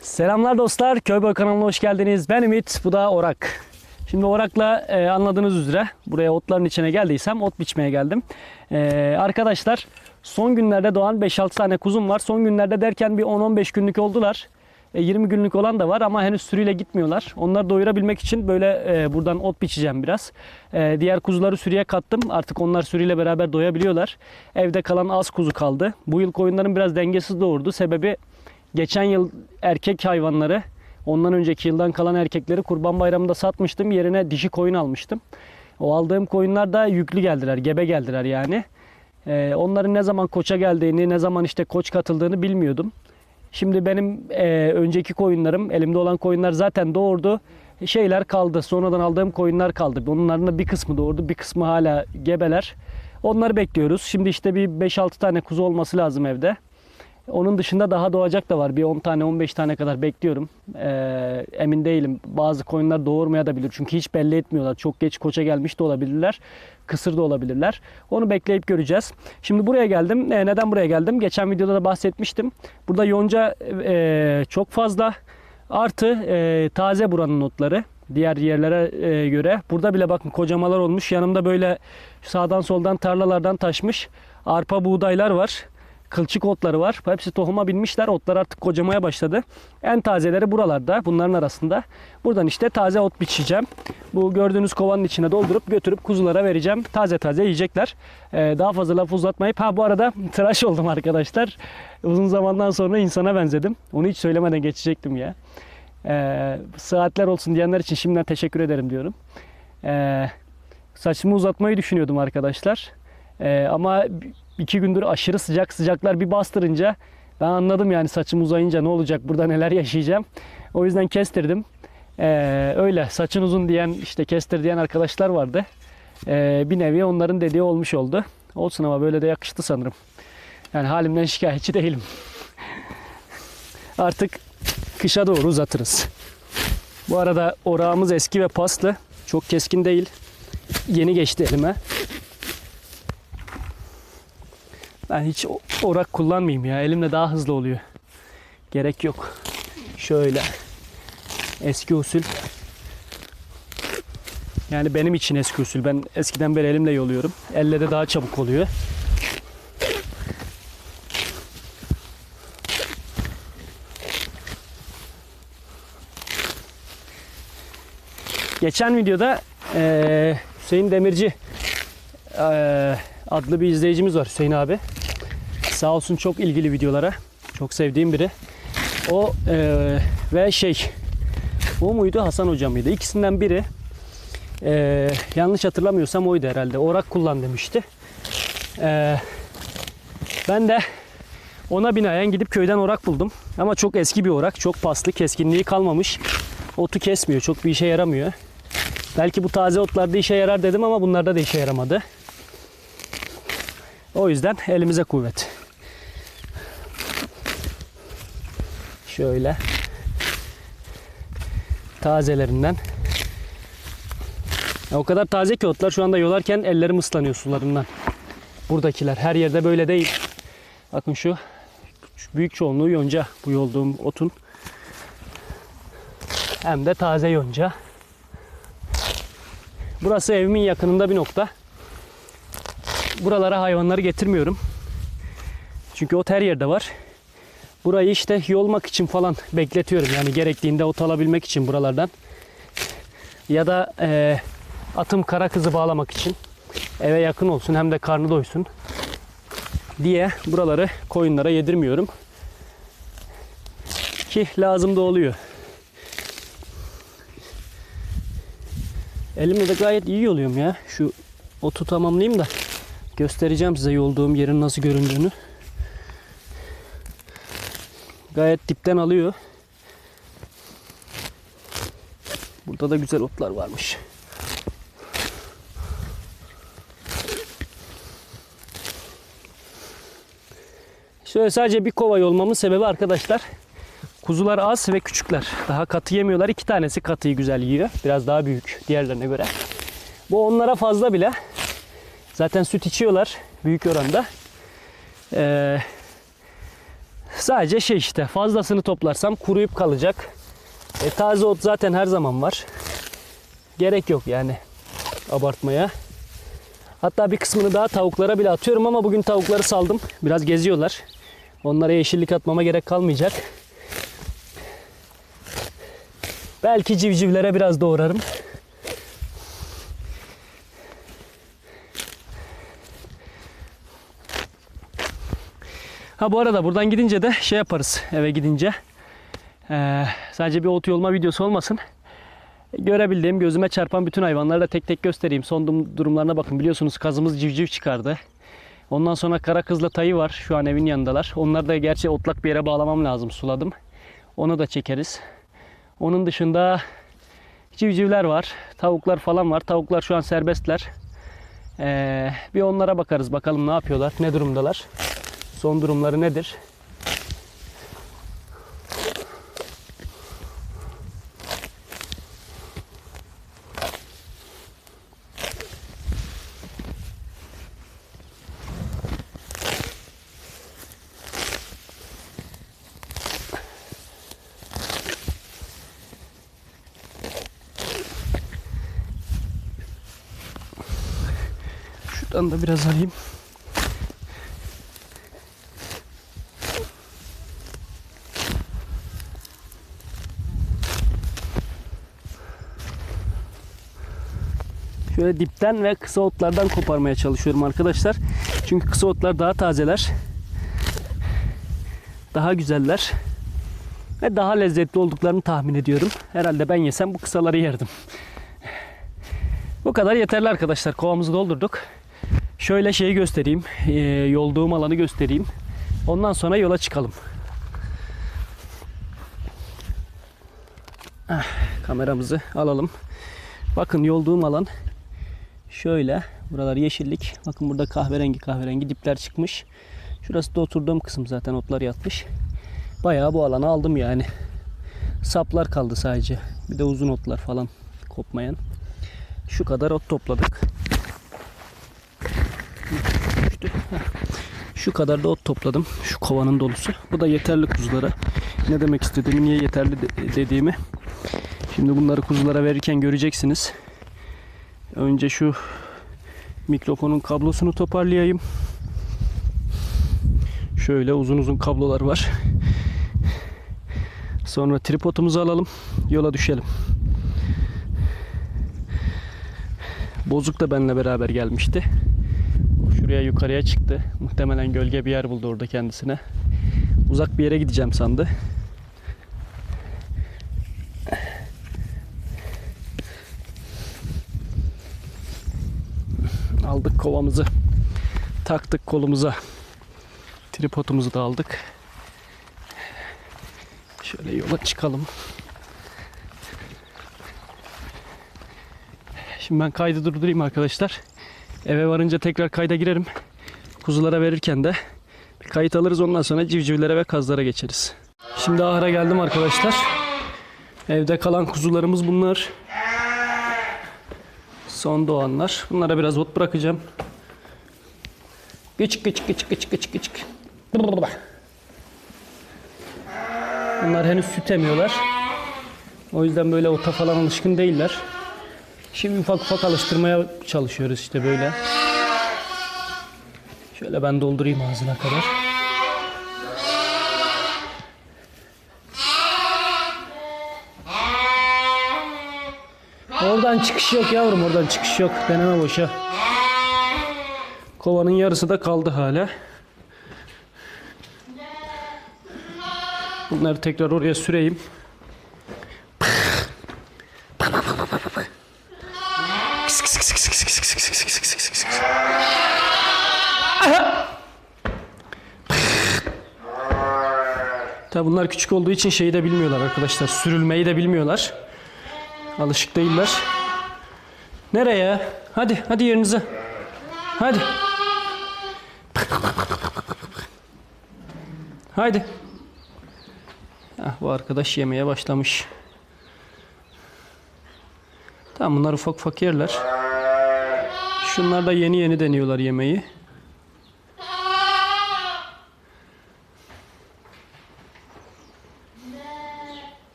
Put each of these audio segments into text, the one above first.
Selamlar dostlar, Köyboy kanalına hoş geldiniz. Ben Ümit, bu da Orak. Şimdi Orak'la e, anladığınız üzere buraya otların içine geldiysem ot biçmeye geldim. E, arkadaşlar son günlerde doğan 5-6 tane kuzum var. Son günlerde derken bir 10-15 günlük oldular. E, 20 günlük olan da var ama henüz sürüyle gitmiyorlar. Onları doyurabilmek için böyle e, buradan ot biçeceğim biraz. E, diğer kuzuları sürüye kattım. Artık onlar sürüyle beraber doyabiliyorlar. Evde kalan az kuzu kaldı. Bu yıl koyunların biraz dengesiz doğurdu. Sebebi geçen yıl erkek hayvanları ondan önceki yıldan kalan erkekleri kurban bayramında satmıştım. Yerine dişi koyun almıştım. O aldığım koyunlar da yüklü geldiler, gebe geldiler yani. Ee, onların ne zaman koça geldiğini, ne zaman işte koç katıldığını bilmiyordum. Şimdi benim e, önceki koyunlarım, elimde olan koyunlar zaten doğurdu. Şeyler kaldı. Sonradan aldığım koyunlar kaldı. Onların da bir kısmı doğurdu, bir kısmı hala gebeler. Onları bekliyoruz. Şimdi işte bir 5-6 tane kuzu olması lazım evde. Onun dışında daha doğacak da var. Bir 10 tane 15 tane kadar bekliyorum. Ee, emin değilim. Bazı koyunlar doğurmaya da bilir. Çünkü hiç belli etmiyorlar. Çok geç koça gelmiş de olabilirler. Kısır da olabilirler. Onu bekleyip göreceğiz. Şimdi buraya geldim. Ee, neden buraya geldim? Geçen videoda da bahsetmiştim. Burada yonca e, çok fazla. Artı e, taze buranın otları diğer yerlere e, göre. Burada bile bakın kocamalar olmuş. Yanımda böyle sağdan soldan tarlalardan taşmış arpa buğdaylar var. Kılçık otları var. Hepsi tohuma binmişler. Otlar artık kocamaya başladı. En tazeleri buralarda. Bunların arasında. Buradan işte taze ot biçeceğim. Bu gördüğünüz kovanın içine doldurup götürüp kuzulara vereceğim. Taze taze yiyecekler. Ee, daha fazla laf uzatmayıp. Ha bu arada tıraş oldum arkadaşlar. Uzun zamandan sonra insana benzedim. Onu hiç söylemeden geçecektim ya. Ee, saatler olsun diyenler için şimdiden teşekkür ederim diyorum. Ee, saçımı uzatmayı düşünüyordum arkadaşlar. Ee, ama iki gündür aşırı sıcak sıcaklar bir bastırınca ben anladım yani saçım uzayınca ne olacak burada neler yaşayacağım. O yüzden kestirdim. Ee, öyle saçın uzun diyen işte kestir diyen arkadaşlar vardı. Ee, bir nevi onların dediği olmuş oldu. Olsun ama böyle de yakıştı sanırım. Yani halimden şikayetçi değilim. Artık kışa doğru uzatırız. Bu arada orağımız eski ve paslı. Çok keskin değil. Yeni geçti elime. Ben hiç orak kullanmayayım ya. Elimle daha hızlı oluyor. Gerek yok. Şöyle. Eski usul. Yani benim için eski usul. Ben eskiden beri elimle yoluyorum. Elle de daha çabuk oluyor. Geçen videoda eee, Hüseyin Demirci eee, adlı bir izleyicimiz var Hüseyin abi. Sağ olsun çok ilgili videolara. Çok sevdiğim biri. O eee, ve şey o muydu Hasan hocam mıydı? İkisinden biri eee, yanlış hatırlamıyorsam oydu herhalde. Orak kullan demişti. Eee, ben de ona binaen gidip köyden orak buldum. Ama çok eski bir orak. Çok paslı. Keskinliği kalmamış. Otu kesmiyor. Çok bir işe yaramıyor. Belki bu taze otlarda işe yarar dedim ama bunlarda da işe yaramadı. O yüzden elimize kuvvet. Şöyle tazelerinden. Ya o kadar taze ki otlar şu anda yolarken ellerim ıslanıyor sularından. Buradakiler her yerde böyle değil. Bakın şu, büyük çoğunluğu yonca bu yolduğum otun. Hem de taze yonca. Burası evimin yakınında bir nokta. Buralara hayvanları getirmiyorum. Çünkü ot her yerde var. Burayı işte yolmak için falan bekletiyorum. Yani gerektiğinde ot alabilmek için buralardan. Ya da eee, atım kara kızı bağlamak için. Eve yakın olsun hem de karnı doysun diye buraları koyunlara yedirmiyorum. Ki lazım da oluyor. Elimle de gayet iyi yoluyorum ya. Şu otu tamamlayayım da göstereceğim size yolduğum yerin nasıl göründüğünü. Gayet dipten alıyor. Burada da güzel otlar varmış. Şöyle sadece bir kova yolmamın sebebi arkadaşlar. Kuzular az ve küçükler. Daha katı yemiyorlar. İki tanesi katıyı güzel yiyor. Biraz daha büyük diğerlerine göre. Bu onlara fazla bile. Zaten süt içiyorlar büyük oranda. Ee, Sadece şey işte fazlasını toplarsam kuruyup kalacak. E, taze ot zaten her zaman var. Gerek yok yani abartmaya. Hatta bir kısmını daha tavuklara bile atıyorum ama bugün tavukları saldım. Biraz geziyorlar. Onlara yeşillik atmama gerek kalmayacak. Belki civcivlere biraz doğrarım. Ha bu arada buradan gidince de şey yaparız eve gidince. Ee, sadece bir ot yolma videosu olmasın. Görebildiğim, gözüme çarpan bütün hayvanları da tek tek göstereyim. Son durumlarına bakın. Biliyorsunuz kazımız civciv çıkardı. Ondan sonra kara kızla tayı var. Şu an evin yanındalar. Onları da gerçi otlak bir yere bağlamam lazım. Suladım. Onu da çekeriz. Onun dışında civcivler var. Tavuklar falan var. Tavuklar şu an serbestler. Ee, bir onlara bakarız. Bakalım ne yapıyorlar, ne durumdalar. Son durumları nedir? Şuradan da biraz alayım. Şöyle dipten ve kısa otlardan koparmaya çalışıyorum arkadaşlar. Çünkü kısa otlar daha tazeler. Daha güzeller. Ve daha lezzetli olduklarını tahmin ediyorum. Herhalde ben yesem bu kısaları yerdim. Bu kadar yeterli arkadaşlar. Kovamızı doldurduk. Şöyle şeyi göstereyim. Ee, yolduğum alanı göstereyim. Ondan sonra yola çıkalım. Ah, kameramızı alalım. Bakın yolduğum alan şöyle. Buralar yeşillik. Bakın burada kahverengi kahverengi dipler çıkmış. Şurası da oturduğum kısım zaten otlar yatmış. Bayağı bu alanı aldım yani. Saplar kaldı sadece. Bir de uzun otlar falan kopmayan. Şu kadar ot topladık. Şu kadar da ot topladım. Şu kovanın dolusu. Bu da yeterli kuzulara. Ne demek istediğimi, niye yeterli de- dediğimi. Şimdi bunları kuzulara verirken göreceksiniz. Önce şu mikrofonun kablosunu toparlayayım. Şöyle uzun uzun kablolar var. Sonra tripodumuzu alalım. Yola düşelim. Bozuk da benimle beraber gelmişti. Şuraya yukarıya çıktı. Muhtemelen gölge bir yer buldu orada kendisine. Uzak bir yere gideceğim sandı. Aldık kovamızı. Taktık kolumuza. Tripodumuzu da aldık. Şöyle yola çıkalım. Şimdi ben kaydı durdurayım arkadaşlar. Eve varınca tekrar kayda girerim. Kuzulara verirken de kayıt alırız. Ondan sonra civcivlere ve kazlara geçeriz. Şimdi ahıra geldim arkadaşlar. Evde kalan kuzularımız bunlar. Son doğanlar. Bunlara biraz ot bırakacağım. Küçük küçük küçük küçük küçük küçük. Bunlar henüz süt emiyorlar. O yüzden böyle ota falan alışkın değiller. Şimdi ufak ufak alıştırmaya çalışıyoruz işte böyle. Şöyle ben doldurayım ağzına kadar. Oradan çıkış yok yavrum oradan çıkış yok. Deneme boşa. Kovanın yarısı da kaldı hala. Bunları tekrar oraya süreyim. Tabi bunlar küçük olduğu için şeyi de bilmiyorlar arkadaşlar. Sürülmeyi de bilmiyorlar. Alışık değiller. Nereye? Hadi, hadi yerinize. Hadi. Haydi. Ah, bu arkadaş yemeye başlamış. Tamam bunlar ufak ufak yerler. Şunlar da yeni yeni deniyorlar yemeği.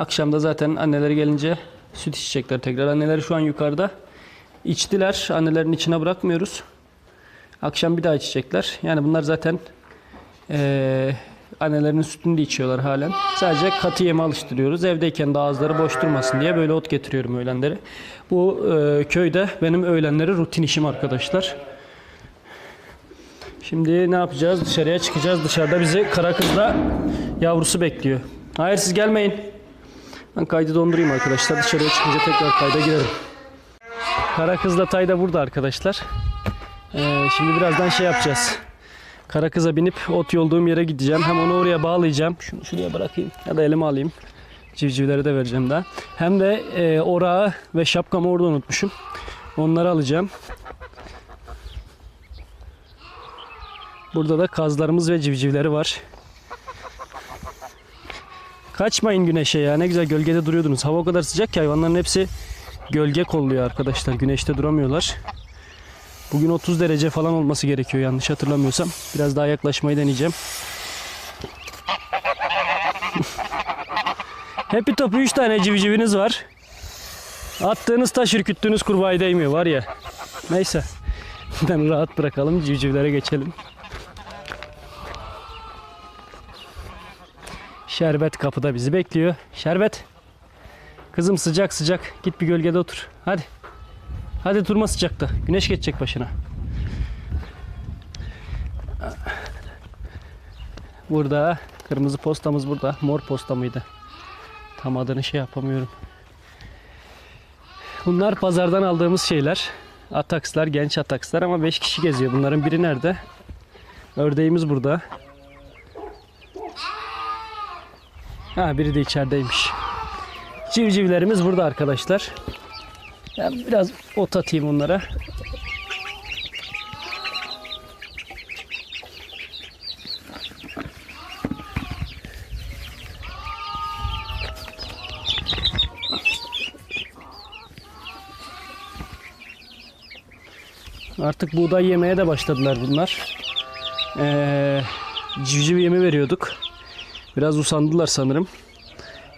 Akşam da zaten anneleri gelince süt içecekler tekrar. Anneleri şu an yukarıda. İçtiler. Annelerin içine bırakmıyoruz. Akşam bir daha içecekler. Yani bunlar zaten eee annelerinin sütünü de içiyorlar halen. Sadece katı yeme alıştırıyoruz. Evdeyken de ağızları boş durmasın diye böyle ot getiriyorum öğlenleri. Bu eee, köyde benim öğlenleri rutin işim arkadaşlar. Şimdi ne yapacağız? Dışarıya çıkacağız. Dışarıda bizi kara kızla yavrusu bekliyor. Hayır siz gelmeyin. Ben kaydı dondurayım arkadaşlar. Dışarıya çıkınca tekrar kayda girerim. Kara kızla tay da burada arkadaşlar. Ee, şimdi birazdan şey yapacağız. Kara kıza binip ot yolduğum yere gideceğim. Hem onu oraya bağlayacağım. Şunu şuraya bırakayım. Ya da elime alayım. Civcivlere de vereceğim daha. Hem de e, orağı ve şapkamı orada unutmuşum. Onları alacağım. Burada da kazlarımız ve civcivleri var. Kaçmayın güneşe ya. Ne güzel gölgede duruyordunuz. Hava o kadar sıcak ki hayvanların hepsi gölge kolluyor arkadaşlar. Güneşte duramıyorlar. Bugün 30 derece falan olması gerekiyor yanlış hatırlamıyorsam. Biraz daha yaklaşmayı deneyeceğim. Happy Top 3 tane civciviniz var. Attığınız taş ürküttüğünüz kurbağaya değmiyor var ya. Neyse. Ben rahat bırakalım civcivlere geçelim. Şerbet kapıda bizi bekliyor. Şerbet. Kızım sıcak sıcak. Git bir gölgede otur. Hadi. Hadi durma sıcakta. Güneş geçecek başına. Burada kırmızı postamız burada. Mor posta mıydı? Tam adını şey yapamıyorum. Bunlar pazardan aldığımız şeyler. Atakslar, genç atakslar ama 5 kişi geziyor. Bunların biri nerede? Ördeğimiz burada. Ha biri de içerideymiş. Civcivlerimiz burada arkadaşlar. Ben biraz ot atayım onlara. Artık buğday yemeye de başladılar bunlar. Ee, civciv yemi veriyorduk. Biraz usandılar sanırım.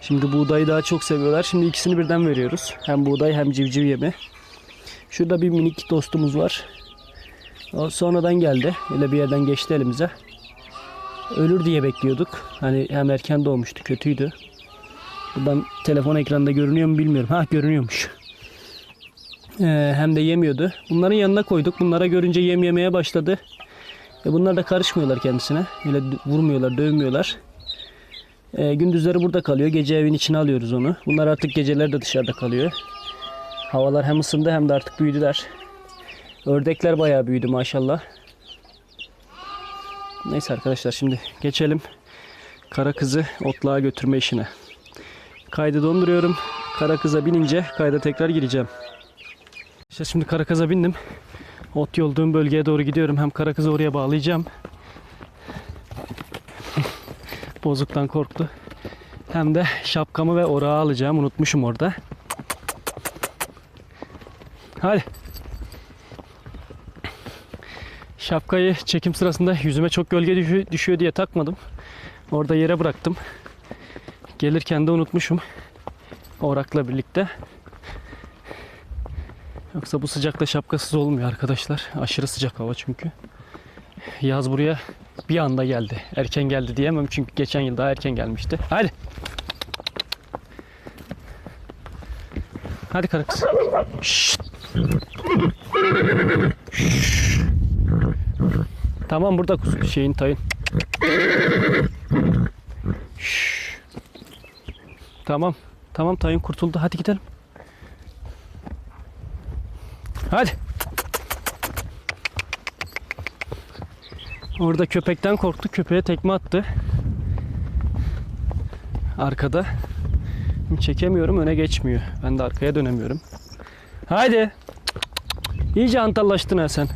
Şimdi buğdayı daha çok seviyorlar. Şimdi ikisini birden veriyoruz. Hem buğday hem civciv yemi. Şurada bir minik dostumuz var. O sonradan geldi. Öyle bir yerden geçti elimize. Ölür diye bekliyorduk. Hani hem erken doğmuştu. Kötüydü. Buradan telefon ekranında görünüyor mu bilmiyorum. Ha görünüyormuş. Ee, hem de yemiyordu. Bunların yanına koyduk. Bunlara görünce yem yemeye başladı. Ve bunlar da karışmıyorlar kendisine. Öyle vurmuyorlar, dövmüyorlar. Ee, gündüzleri burada kalıyor. Gece evin içine alıyoruz onu. Bunlar artık geceleri de dışarıda kalıyor. Havalar hem ısındı hem de artık büyüdüler. Ördekler bayağı büyüdü maşallah. Neyse arkadaşlar şimdi geçelim kara kızı otluğa götürme işine. Kaydı donduruyorum. Kara kıza binince kayda tekrar gireceğim. İşte şimdi kara kıza bindim. Ot yolduğum bölgeye doğru gidiyorum. Hem kara kızı oraya bağlayacağım. Bozuktan korktu. Hem de şapkamı ve orağı alacağım. Unutmuşum orada. Hadi. Şapkayı çekim sırasında yüzüme çok gölge düşü- düşüyor diye takmadım. Orada yere bıraktım. Gelirken de unutmuşum. Orakla birlikte. Yoksa bu sıcakta şapkasız olmuyor arkadaşlar. Aşırı sıcak hava çünkü. Yaz buraya bir anda geldi. Erken geldi diyemem çünkü geçen yıl daha erken gelmişti. Hadi. Hadi karı kız. Tamam burada şeyin tayın. Tamam. Tamam tayın kurtuldu. Hadi gidelim. Hadi. Orada köpekten korktu. Köpeğe tekme attı. Arkada. Çekemiyorum. Öne geçmiyor. Ben de arkaya dönemiyorum. Haydi. İyice antallaştın ha sen.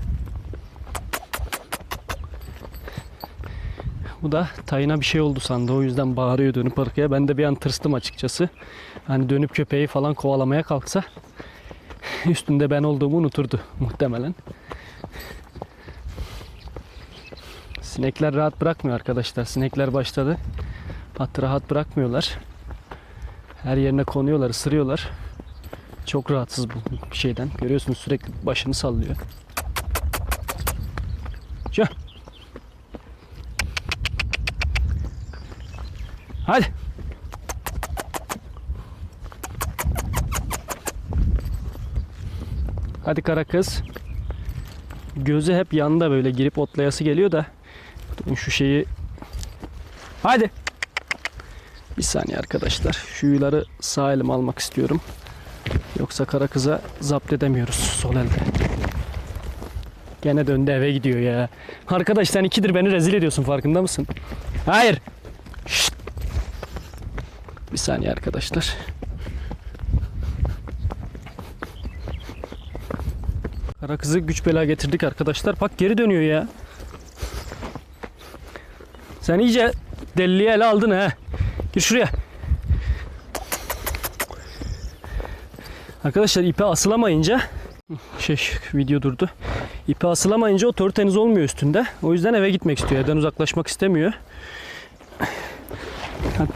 Bu da tayına bir şey oldu sandı. O yüzden bağırıyor dönüp arkaya. Ben de bir an tırstım açıkçası. Hani dönüp köpeği falan kovalamaya kalksa üstünde ben olduğumu unuturdu muhtemelen. Sinekler rahat bırakmıyor arkadaşlar. Sinekler başladı. At rahat bırakmıyorlar. Her yerine konuyorlar, ısırıyorlar. Çok rahatsız bu şeyden. Görüyorsunuz sürekli başını sallıyor. Şu. Hadi. Hadi kara kız. Gözü hep yanda böyle girip otlayası geliyor da şu şeyi Hadi. Bir saniye arkadaşlar. Şu yuları sağ elim almak istiyorum. Yoksa kara kıza zapt edemiyoruz sol elde. Gene döndü eve gidiyor ya. Arkadaş sen ikidir beni rezil ediyorsun farkında mısın? Hayır. Şşt. Bir saniye arkadaşlar. Kara kızı güç bela getirdik arkadaşlar. Bak geri dönüyor ya. Sen iyice deliliği ele aldın ha. Gir şuraya. Arkadaşlar ipe asılamayınca şey video durdu. İpe asılamayınca o törteniz olmuyor üstünde. O yüzden eve gitmek istiyor. Evden uzaklaşmak istemiyor.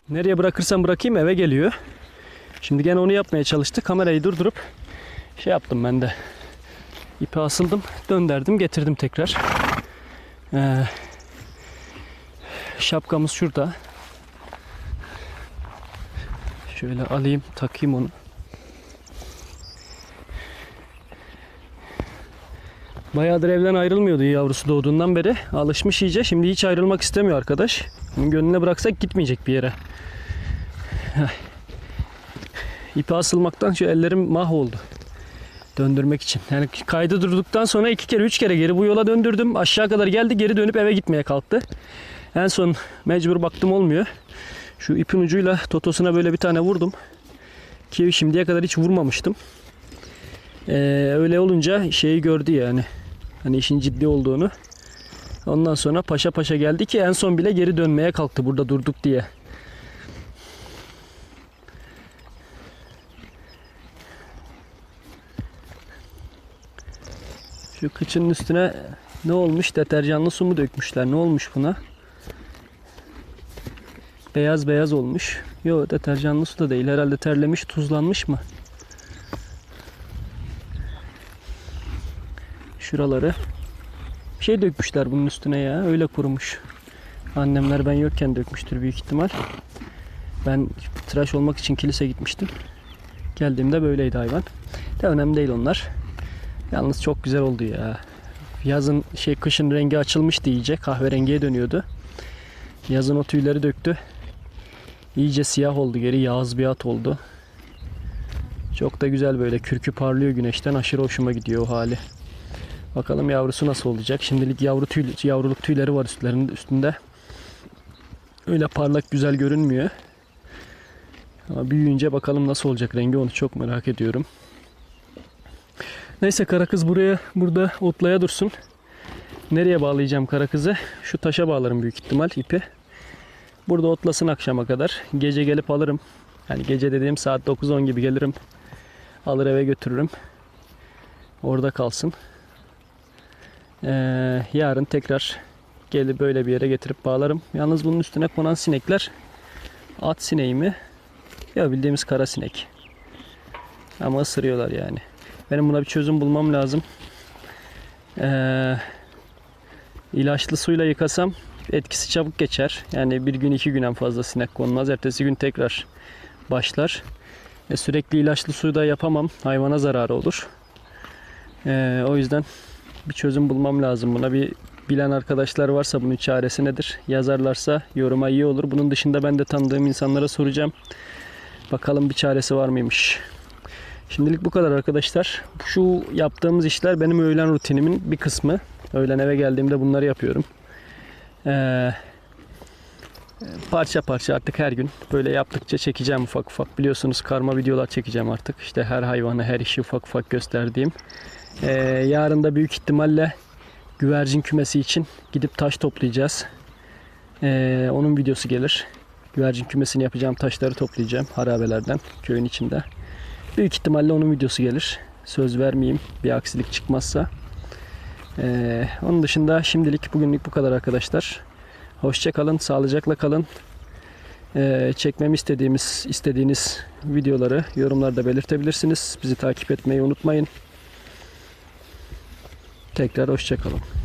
Nereye bırakırsam bırakayım eve geliyor. Şimdi gene onu yapmaya çalıştı. Kamerayı durdurup şey yaptım ben de. İpe asıldım. Dönderdim getirdim tekrar. Ee, şapkamız şurada. Şöyle alayım takayım onu. Bayağıdır evden ayrılmıyordu yavrusu doğduğundan beri. Alışmış iyice. Şimdi hiç ayrılmak istemiyor arkadaş. Bunun gönlüne bıraksak gitmeyecek bir yere. İpe asılmaktan şu ellerim mahvoldu. Döndürmek için. Yani kaydı durduktan sonra iki kere üç kere geri bu yola döndürdüm. Aşağı kadar geldi geri dönüp eve gitmeye kalktı. En son mecbur baktım olmuyor. Şu ipin ucuyla totosuna böyle bir tane vurdum. Ki şimdiye kadar hiç vurmamıştım. Ee, öyle olunca şeyi gördü yani. Hani işin ciddi olduğunu. Ondan sonra paşa paşa geldi ki en son bile geri dönmeye kalktı burada durduk diye. Şu kıçının üstüne ne olmuş? Deterjanlı su mu dökmüşler? Ne olmuş buna? Beyaz beyaz olmuş. Yo deterjanlı su da değil. Herhalde terlemiş, tuzlanmış mı? Şuraları. Bir şey dökmüşler bunun üstüne ya. Öyle kurumuş. Annemler ben yokken dökmüştür büyük ihtimal. Ben tıraş olmak için kilise gitmiştim. Geldiğimde böyleydi hayvan. De önemli değil onlar. Yalnız çok güzel oldu ya. Yazın şey kışın rengi açılmıştı iyice. Kahverengiye dönüyordu. Yazın o tüyleri döktü. İyice siyah oldu geri yağız bir at oldu. Çok da güzel böyle kürkü parlıyor güneşten aşırı hoşuma gidiyor o hali. Bakalım yavrusu nasıl olacak. Şimdilik yavru tüy, yavruluk tüyleri var üstlerinde üstünde. Öyle parlak güzel görünmüyor. Ama büyüyünce bakalım nasıl olacak rengi onu çok merak ediyorum. Neyse kara kız buraya burada otlaya dursun. Nereye bağlayacağım kara kızı? Şu taşa bağlarım büyük ihtimal ipi. Burada otlasın akşama kadar. Gece gelip alırım. Yani gece dediğim saat 9-10 gibi gelirim. Alır eve götürürüm. Orada kalsın. Ee, yarın tekrar gelip böyle bir yere getirip bağlarım. Yalnız bunun üstüne konan sinekler at sineği mi? Ya bildiğimiz kara sinek. Ama ısırıyorlar yani. Benim buna bir çözüm bulmam lazım. Ee, ilaçlı suyla yıkasam etkisi çabuk geçer. Yani bir gün iki gün en fazla sinek konmaz. Ertesi gün tekrar başlar. E, sürekli ilaçlı suyu da yapamam. Hayvana zararı olur. E, o yüzden bir çözüm bulmam lazım. Buna bir bilen arkadaşlar varsa bunun çaresi nedir? Yazarlarsa yoruma iyi olur. Bunun dışında ben de tanıdığım insanlara soracağım. Bakalım bir çaresi var mıymış? Şimdilik bu kadar arkadaşlar. Şu yaptığımız işler benim öğlen rutinimin bir kısmı. Öğlen eve geldiğimde bunları yapıyorum. Ee, parça parça artık her gün böyle yaptıkça çekeceğim ufak ufak. Biliyorsunuz karma videolar çekeceğim artık. İşte her hayvanı, her işi ufak ufak gösterdiğim. Ee, yarın da büyük ihtimalle güvercin kümesi için gidip taş toplayacağız. Ee, onun videosu gelir. Güvercin kümesini yapacağım taşları toplayacağım harabelerden köyün içinde. Büyük ihtimalle onun videosu gelir. Söz vermeyeyim bir aksilik çıkmazsa. Ee, onun dışında şimdilik bugünlük bu kadar arkadaşlar. Hoşça kalın, sağlıcakla kalın. Ee, çekmemi istediğimiz istediğiniz videoları yorumlarda belirtebilirsiniz. Bizi takip etmeyi unutmayın. Tekrar hoşçakalın.